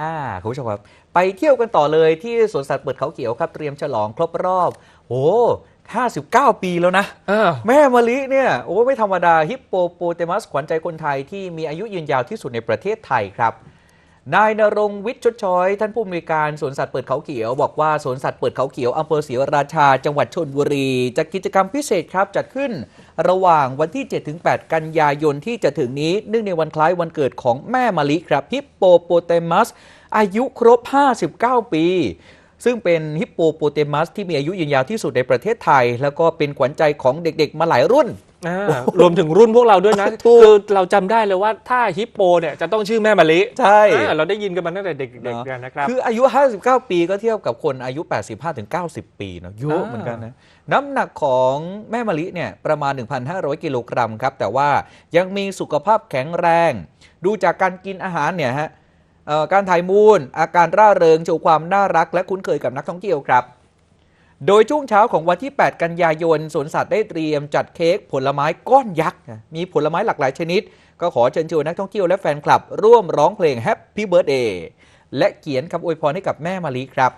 อ่าคุณผู้ชมครับ ไปเที่ยวกันต่อเลยที่สวนสัตว์เปิดเขาเขียวครับ เตรียมฉลองครบรอบ โอ้59 ปีแล้วนะอ้าวแม่มะลิเนี่ย โอ้ไม่ธรรมดาฮิปโปโปเตมัสขวัญใจคนไทยที่มีอายุยืนยาวที่สุดในประเทศไทยครับ นายนรงวิทย์ชดช้อย ท่านผู้อำนวยการสวนสัตว์เปิดเขาเขียว บอกว่าสวนสัตว์เปิดเขาเขียวอำเภอศรีราชา จังหวัดชนบุรีจะกิจกรรมพิเศษครับจัดขึ้น ระหว่างวันที่ 7-8 กันยายนที่จะถึงนี้เนื่องในวันคล้ายวันเกิดของแม่มะลิครับฮิปโปโปเตมัส อายุครบ 59 ปี ซึ่งเป็นฮิปโปโปเตมัสที่มีอายุยืนยาวที่สุดในประเทศไทย แล้วก็เป็นขวัญใจของเด็กๆ มาหลายรุ่น อ่ารวมถึงรุ่นพวกเราด้วยนะถูกคือเราจำได้เลยว่าถ้าฮิปโปเนี่ยจะต้องชื่อแม่มะลิใช่ อ่าเราได้ยินกันมาตั้งแต่เด็กๆกันนะครับ คืออายุ 59 ปีก็เทียบกับคนอายุ 85-90 ปีเนาะเยอะอ่า เหมือนกันนะ น้ำหนักของแม่มะลิเนี่ยประมาณ 1,500 กิโลกรัมครับ แต่ว่ายังมีสุขภาพแข็งแรง ดูจากการกินอาหารเนี่ยฮะเอ่อ การถ่ายมูล อาการร่าเริงโชว์ความน่ารัก และคุ้นเคยกับนักท่องเที่ยวครับ โดยช่วงเช้าของวันที่ 8 กันยายนสวนสัตว์ได้เตรียมจัดเค้กผลไม้ก้อนยักษ์ มีผลไม้หลากหลายชนิด ก็ขอเชิญชวนนักท่องเที่ยวและแฟนคลับ ร่วมร้องเพลง Happy Birthday และเขียนคำอวยพรให้กับแม่มะลิครับ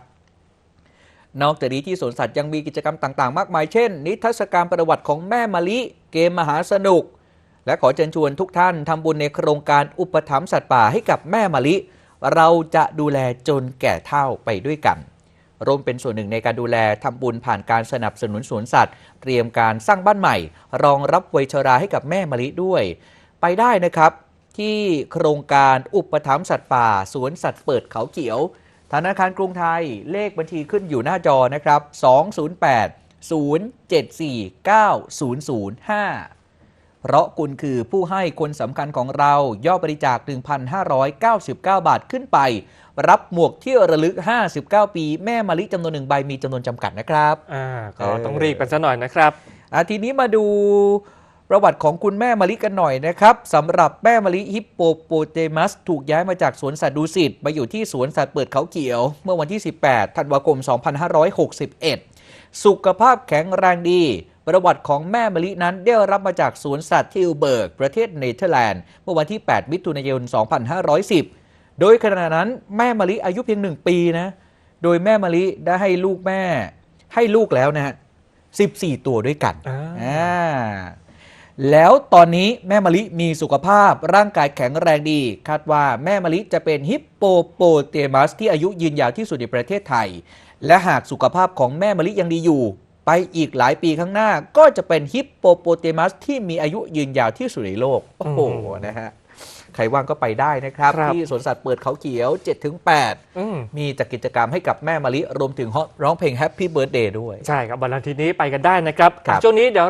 นอกจากนี้ที่สวนสัตว์ยังมีกิจกรรมต่างๆ มากมาย เช่น นิทรรศการประวัติของแม่มะลิ เกมมหาสนุก และขอเชิญชวนทุกท่านทำบุญในโครงการอุปถัมภ์สัตว์ป่าให้กับแม่มะลิ เราจะดูแลจนแก่เฒ่าไปด้วยกันรวมเป็นส่วนหนึ่งในการดูแลทำบุญผ่านการสนับสนุนสวนสัตว์ เตรียมการสร้างบ้านใหม่ รองรับวัยชราให้กับแม่มะลิด้วย ไปได้นะครับที่โครงการอุปถัมภ์สัตว์ป่า สวนสัตว์เปิดเขาเขียว ธนาคารกรุงไทยเลขบัญชีขึ้นอยู่หน้าจอนะครับ 208 074 9005 เพราะคุณคือผู้ให้คนสำคัญของเรายอดบริจาค 1,599 บาทขึ้นไป รับหมวกที่ระลึก 59 ปี แม่มะลิจำนวนหนึ่งใบมีจำนวนจำกัดนะครับอ่าก็เออต้องรีบกันซะหน่อยนะครับอะทีนี้มาดูประวัติของคุณแม่มะลิกันหน่อยนะครับสำหรับแม่มะลิฮิปโปโปเตมัส ถูกย้ายมาจากสวนสัตว์ดูสิตมาอยู่ที่สวนสัตว์เปิดเขาเขียว เมื่อวันที่ 18 ธันวาคม 2561 สุขภาพแข็งแรงดี ประวัติของแม่มะลินั้นได้รับมาจากสวนสัตว์ทิลเบิร์กประเทศเนเธอร์แลนด์เมื่อวันที่ 8 มิถุนายน 2510 โดยขณะนั้นแม่มะลิอายุเพียงหนึ่งปีนะ โดยแม่มะลิได้ให้ลูกแม่ให้ลูกแล้วนะฮะ14 ตัวด้วยกันอ่าอ่าแล้วตอนนี้แม่มะลิมีสุขภาพร่างกายแข็งแรงดี คาดว่าแม่มะลิจะเป็นฮิปโปโปเตมัสที่อายุยืนยาวที่สุดในประเทศไทย และหากสุขภาพของแม่มะลิยังดีอยู่ ไปอีกหลายปีข้างหน้าก็จะเป็นฮิปโปโปเตมัสที่มีอายุยืนยาวที่สุดในโลก โอ้โหนะฮะใครว่างก็ไปได้นะครับ ครับ ที่สวนสัตว์เปิดเขาเขียว 7-8 อืมมีจัดกิจกรรมให้กับแม่มะลิ รวมถึงร้องเพลง Happy Birthday ด้วย ใช่ครับวันอาทิตย์นี้ไปกันได้นะครับ ครับ ช่วงนี้เดี๋ยว